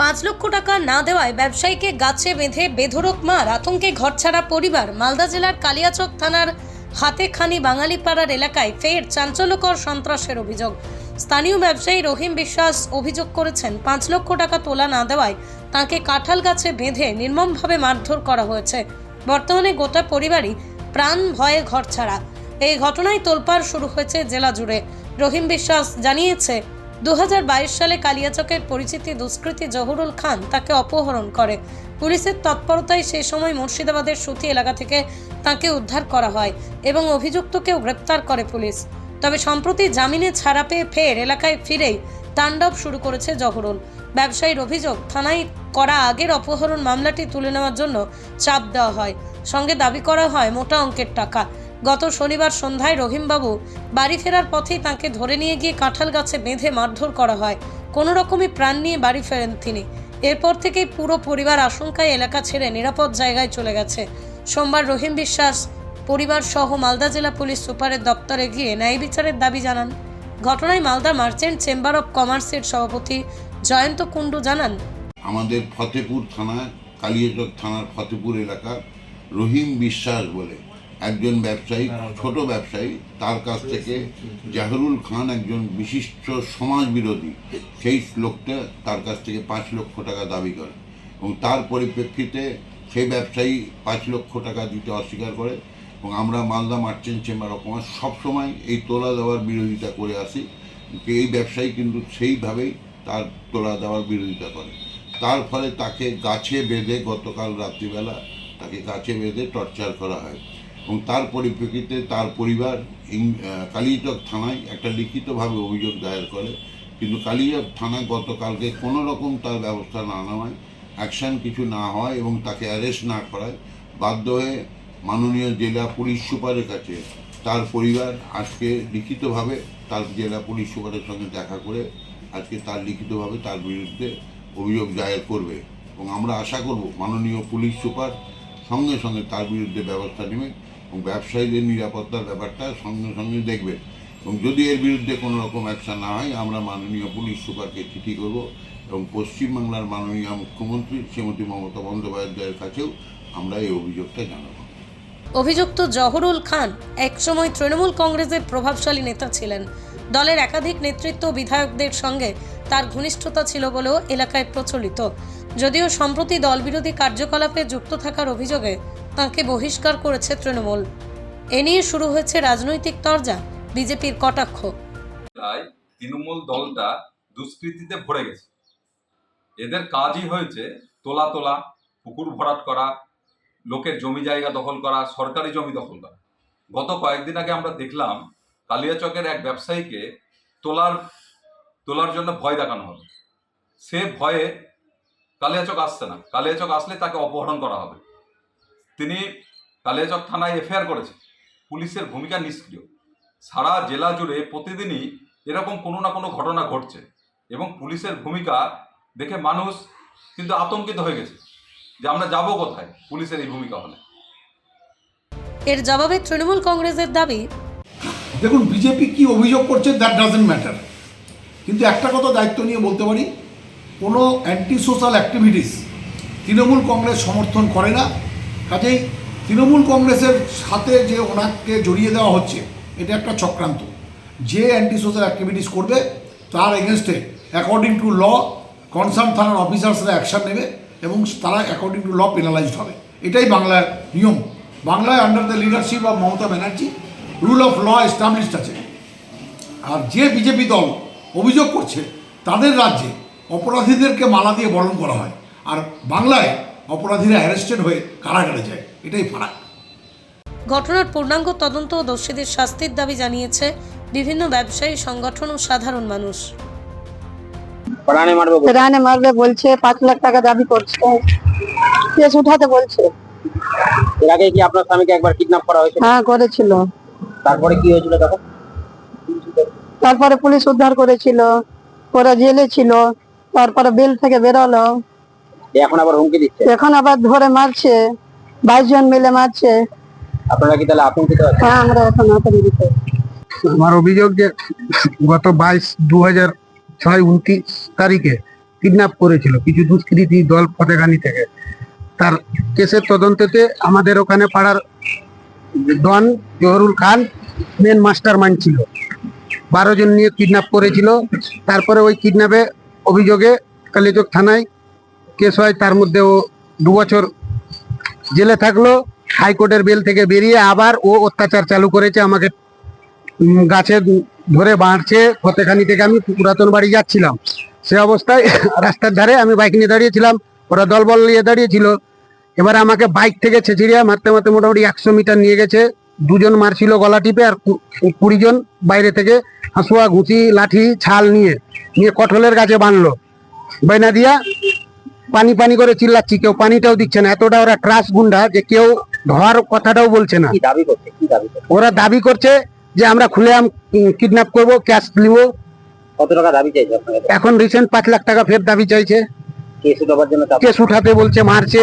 পাঁচ লক্ষ টাকা না দেওয়ায় ব্যবসায়ীকে গাছে বেঁধে বেধরক মার আতঙ্কে ঘরছাড়া পরিবার। মালদা জেলার কালিয়াচক থানার হাতেখানি বাঙালিপাড়ার এলাকায় ফের চাঞ্চল্যকর সন্ত্রাসের অভিযোগ। স্থানীয় ব্যবসায়ী রহিম বিশ্বাস অভিযোগ করেছেন, পাঁচ লক্ষ টাকা তোলা না দেওয়ায় তাকে কাঁঠাল গাছে বেঁধে নির্মমভাবে মারধর করা হয়েছে। বর্তমানে গোটা পরিবারই প্রাণ ভয়ে ঘরছাড়া। এই ঘটনায় তোলপাড় শুরু হয়েছে জেলা জুড়ে। রহিম বিশ্বাস জানিয়েছে দু হাজার বাইশ সালে কালিয়াচকের পরিচিতি দুষ্কৃতী জহুরুল খান তাকে অপহরণ করে। পুলিশের তৎপরতায় সেই সময় মুর্শিদাবাদের সুতি এলাকা থেকে তাকে উদ্ধার করা হয় এবং অভিযুক্তকেও গ্রেপ্তার করে পুলিশ। তবে সম্প্রতি জামিনে ছাড়া পেয়ে ফের এলাকায় ফিরেই তাণ্ডব শুরু করেছে জহরুল। ব্যবসায়ীর অভিযোগ, থানায় করা আগের অপহরণ মামলাটি তুলে নেওয়ার জন্য চাপ দেওয়া হয়। সঙ্গে দাবি করা হয়, মোটা অঙ্কের টাকা। গত শনিবার সন্ধ্যায় রহিমবাবু বাড়ি ফেরার পথেই তাঁকে ধরে নিয়ে গিয়ে কাঁঠাল গাছে বেঁধে মারধর করা হয়। কোনো রকমই প্রাণ নিয়ে বাড়ি ফেরেন তিনি। এরপর থেকেই পুরো পরিবার আশঙ্কায় এলাকা ছেড়ে নিরাপদ জায়গায় চলে গেছে। সোমবার রহিম বিশ্বাস পরিবার সহ মালদা জেলা পুলিশ সুপারের দপ্তরে গিয়ে ন্যায় বিচারের দাবি জানান। ঘটনায় মালদা মার্চেন্ট চেম্বার অব কমার্সের সভাপতি জয়ন্ত কুণ্ডু জানান, আমাদের ফতেপুর থানা, কালিয়াচক থানার ফতেপুর এলাকার রহিম বিশ্বাস বলে। একজন ব্যবসায়ী, ছোট ব্যবসায়ী, তার কাছ থেকে জাহরুল খান একজন বিশিষ্ট সমাজ বিরোধী সেই লোকটা তার কাছ থেকে পাঁচ লক্ষ টাকা দাবি করে এবং তার পরিপ্রেক্ষিতে সেই ব্যবসায়ী পাঁচ লক্ষ টাকা দিতে অস্বীকার করে এবং আমরা Malda merchant chamber of commerce সবসময় এই তোলা দেওয়ার বিরোধিতা করে আসি। এই ব্যবসায়ী কিন্তু সেইভাবেই তার তোলা দেওয়ার বিরোধিতা করে। তার ফলে তাকে গাছে বেঁধে গতকাল রাত্রিবেলা তাকে গাছে বেঁধে টর্চার করা হয়। এবং তার পরিপ্রেক্ষিতে তার পরিবার কালিয়াচক থানায় একটা লিখিতভাবে অভিযোগ দায়ের করে। কিন্তু কালিয়াচক থানা গতকালকে কোনো রকম তার ব্যবস্থা না নেওয়ায়, অ্যাকশন কিছু না হয় এবং তাকে অ্যারেস্ট না করায়। বাধ্য হয়ে মাননীয় জেলা পুলিশ সুপারের কাছে তার পরিবার আজকে লিখিতভাবে তার জেলা পুলিশ সুপারের সঙ্গে দেখা করে আজকে তার লিখিতভাবে তার বিরুদ্ধে অভিযোগ দায়ের করবে। এবং আমরা আশা করব মাননীয় পুলিশ সুপার সঙ্গে সঙ্গে তার বিরুদ্ধে ব্যবস্থা নেবে। এবং ব্যবসায়ীদের নিরাপত্তার ব্যাপারটা সঙ্গে সঙ্গে দেখবে। এবং যদি এর বিরুদ্ধে কোনো রকম অ্যাকশন না হয়, আমরা মাননীয় পুলিশ সুপারকে চিঠি করব এবং পশ্চিমবাংলার মাননীয় মুখ্যমন্ত্রী শ্রীমতী মমতা বন্দ্যোপাধ্যায়ের কাছেও আমরা এই অভিযোগটা জানাব। অভিযুক্ত জহরুল খান একসময় তৃণমূল কংগ্রেসের প্রভাবশালী নেতা ছিলেন। দলের একাধিক নেতৃত্ব বিধায়কদের সঙ্গে তার ঘনিষ্ঠতা ছিল বলেও এলাকায় প্রচলিত। যদিও সম্প্রতি দলবিরোধী কার্যকলাপে যুক্ত থাকার অভিযোগে তাঁকে বহিষ্কার করেছে তৃণমূল। এ নিয়ে শুরু হয়েছে রাজনৈতিক তরজা, বিজেপির কটাক্ষ। তৃণমূল দলটা দুষ্কৃতিতে ভরে গেছে। এদের কাজই হয়েছে তোলা তোলা, পুকুর ভরাট করা, লোকের জমি জায়গা দখল করা, সরকারি জমি দখল করা। গত কয়েকদিন আগে আমরা দেখলাম কালিয়াচকের এক ব্যবসায়ীকে তোলার তোলার জন্য ভয় দেখানো হলো। সে ভয়ে কালিয়াচক আসছে না। কালিয়াচক আসলে তাকে অপহরণ করা হবে। তিনি কালিয়াচক থানায় এফআইআর করেছে পুলিশের ভূমিকা নিষ্ক্রিয়। সারা জেলা জুড়ে প্রতিদিনই এরকম কোনো না কোনো ঘটনা ঘটছে এবং পুলিশের ভূমিকা দেখে মানুষ কিন্তু আতঙ্কিত হয়ে গেছে যে আমরা যাব কোথায় পুলিশের এই ভূমিকা হলে। এর জবাবে তৃণমূল কংগ্রেসের দাবি দেখুন বিজেপি কি অভিযোগ করছে দ্যাট ডাজেন্ট ম্যাটার কিন্তু একটা কথা দায়িত্ব নিয়ে বলতে পারি কোনো anti social activities Trinamool Congress সমর্থন করে না। কাজেই তৃণমূল কংগ্রেসের সাথে যে ওনাকে জড়িয়ে দেওয়া হচ্ছে, এটা একটা চক্রান্ত। যে অ্যান্টি সোশ্যাল অ্যাক্টিভিটিস করবে, তার এগেনস্টে অ্যাকর্ডিং টু ল কনসার্ন থানার অফিসার্সরা অ্যাকশন নেবে এবং তারা অ্যাকর্ডিং টু ল পেনালাইজড হবে। এটাই বাংলার নিয়ম। বাংলায় under the leadership of Mamata Banerjee rule of law established আছে। আর যে বিজেপি দল অভিযোগ করছে, তাদের রাজ্যে অপরাধীদেরকে মালা দিয়ে বরণ করা হয়। আর বাংলায় অপরাধীরা অ্যারেস্টেড হয়ে কারাগারে যায়। এটাই ফারাক। ঘটনার পূর্ণাঙ্গ তদন্ত ও দোষীদের শাস্তির দাবি জানিয়েছে বিভিন্ন ব্যবসায়ী সংগঠন ও সাধারণ মানুষ। প্রাণে মারবে বলে। রানে মারবে বলছে পাঁচ লাখ টাকা দাবি করছে। কেস উঠাতে বলছে। এর আগে কি আপনার স্বামীকে একবার কিডন্যাপ করা হয়েছিল? হ্যাঁ করেছিল। তারপরে কি হয়েছিল তখন? তারপরে পুলিশ উদ্ধার করেছিল। ওরা জেলে ছিল। তারপরে বেল থেকে বেরোলো। এখন আবার হুমকি দিচ্ছে? এখন আবার ধরে মারছে বাইশ জন মিলে মারছে। আপনারা কি তাহলে আতঙ্কিত আছেন? হ্যাঁ আমরা এখন আতঙ্কিত। আমার অভিযোগ যে গত বাইশ দু হাজার ছয় উনত্রিশ তারিখে কিডন্যাপ করেছিল কিছু দুষ্কৃতী দল ফতেখানি থেকে। তার কেসের তদন্তেতে আমাদের ওখানে পাড়ার don Jahurul Khan main mastermind ছিল। বারো জন নিয়ে কিডন্যাপ করেছিল। তারপরে ওই কিডন্যাপে অভিযোগে কালীচক থানায় কেস হয়, তার মধ্যে ও দু বছর জেলে থাকল। হাইকোর্টের বেল থেকে বেরিয়ে আবার ও অত্যাচার চালু করেছে, আমাকে গাছে ধরে বাঁধছে। ফতেখানি থেকে আমি পুরাতন বাড়ি যাচ্ছিলাম। সে অবস্থায় রাস্তার ধারে আমি বাইক নিয়ে দাঁড়িয়েছিলাম। ওরা দলবল নিয়ে দাঁড়িয়েছিল। এবারে আমাকে বাইক থেকে ছেঁচিড়িয়া মারতে মারতে মোটামুটি একশো মিটার নিয়ে গেছে। দুজন মারছিল গলা টিপে আর কু- কুড়ি জন বাইরে থেকে হাঁসুয়া ঘুষি লাঠি, ছাল নিয়ে নিয়ে কঠলের গাছে বাঁধলো। বাইনা দিয়া পানি পানি করে চিল্লাচ্ছি কেউ পানিটাও দিচ্ছে না। এতটা ওরা ট্রাস গুন্ডা যে কেউ ধোয়ার কথাটাও বলছে না। দাবি করছে? কি দাবি করছে? ওরা দাবি করছে যে আমরা খুলে আম কিডন্যাপ করব ক্যাশ নিব। কত টাকা দাবি চাইছে এখন রিসেন্ট পাঁচ লাখ টাকা ফের দাবি চাইছে। কেস উঠাতে বলছে মারছে।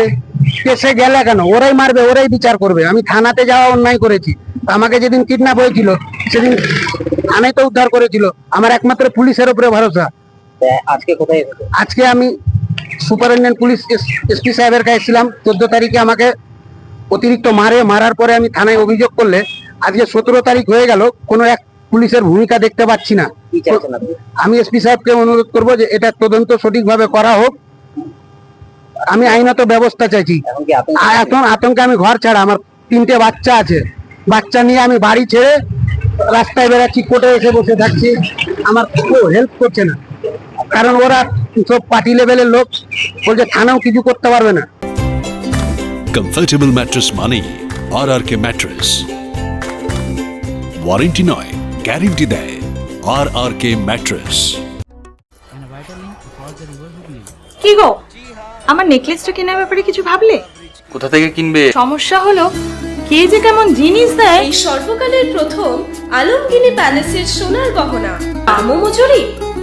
কেসে গেলে কেন? ওরাই মারবে ওরাই বিচার করবে। আমি থানাতে যাওয়া অন্যায় করেছি। আমাকে যেদিন কিডন্যাপ হয়েছিল সেদিন থানায় তো উদ্ধার করেছিল। আমার একমাত্র পুলিশের উপরে ভরসা। আজকে কোথায় আজকে আমি সুপারিনটেন্ডেন্ট পুলিশ এসপি সাহেবের কাছে ছিলাম। চোদ্দ তারিখে আমাকে অতিরিক্ত মারে মারার পরে আমি থানায় অভিযোগ করলে আজকে সতেরো তারিখ হয়ে গেল কোনো এক পুলিশের ভূমিকা দেখতে পাচ্ছি না। আমি এসপি সাহেবকে অনুরোধ করব যে এটা তদন্ত সঠিকভাবে করা হোক। আমি আইনত ব্যবস্থা চাইছি। এখন আতঙ্কে? আমি ঘর ছাড়া আমার তিনটে বাচ্চা আছে। বাচ্চা নিয়ে আমি বাড়ি ছেড়ে রাস্তায় বেড়াচ্ছি কোর্টে এসে বসে থাকছি। আমার কেউ হেল্প করছে না। কারণ ওরা সব পার্টি লেভেলের লোক বলছে থানাও কিছু করতে পারবে না। কমফর্টেবল ম্যাট্রেস মানেই R R K mattress warranty নয় গ্যারেন্টি দেয় আর আর কে ম্যাট্রেস কি গো? আমার নেকলেসটা কেনার ব্যাপারে কিছু ভাবলে? কোথা থেকে কিনবে? সমস্যা হলো কে যে কেমন জিনিস দেয়? এই সর্বকালের প্রথম আলমগিনি প্যালেসের সোনার গহনা। দামও মজুরি?